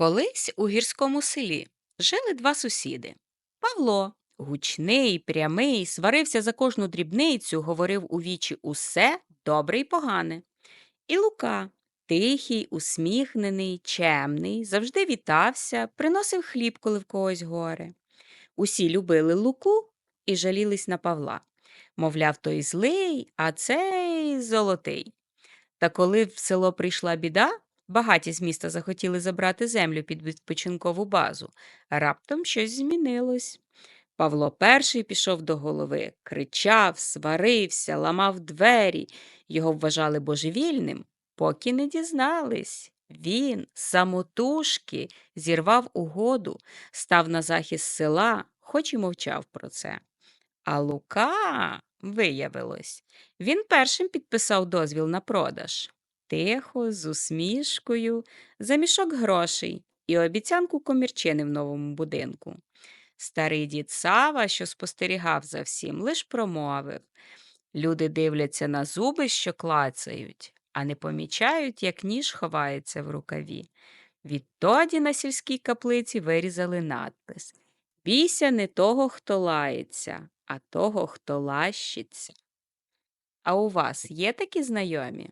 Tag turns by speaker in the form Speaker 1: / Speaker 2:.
Speaker 1: Колись у гірському селі жили два сусіди. Павло, гучний, прямий, сварився за кожну дрібницю, говорив у вічі усе добре й погане. І Лука, тихий, усміхнений, чемний, завжди вітався, приносив хліб, коли в когось горе. Усі любили Луку і жалілись на Павла. Мовляв, той злий, а цей золотий. Та коли в село прийшла біда, багаті з міста захотіли забрати землю під відпочинкову базу. Раптом щось змінилось. Павло перший пішов до голови, кричав, сварився, ламав двері. Його вважали божевільним, поки не дізнались. Він, самотужки, зірвав угоду, став на захист села, хоч і мовчав про це. А Лука, виявилось, він першим підписав дозвіл на продаж. Тихо, з усмішкою, за мішок грошей і обіцянку комірчини в новому будинку. Старий дід Сава, що спостерігав за всім, лиш промовив Люди дивляться на зуби, що клацають, а не помічають, як ніж ховається в рукаві. Відтоді на сільській каплиці вирізали надпис Бійся не того, хто лається, а того, хто лащиться. А у вас є такі знайомі?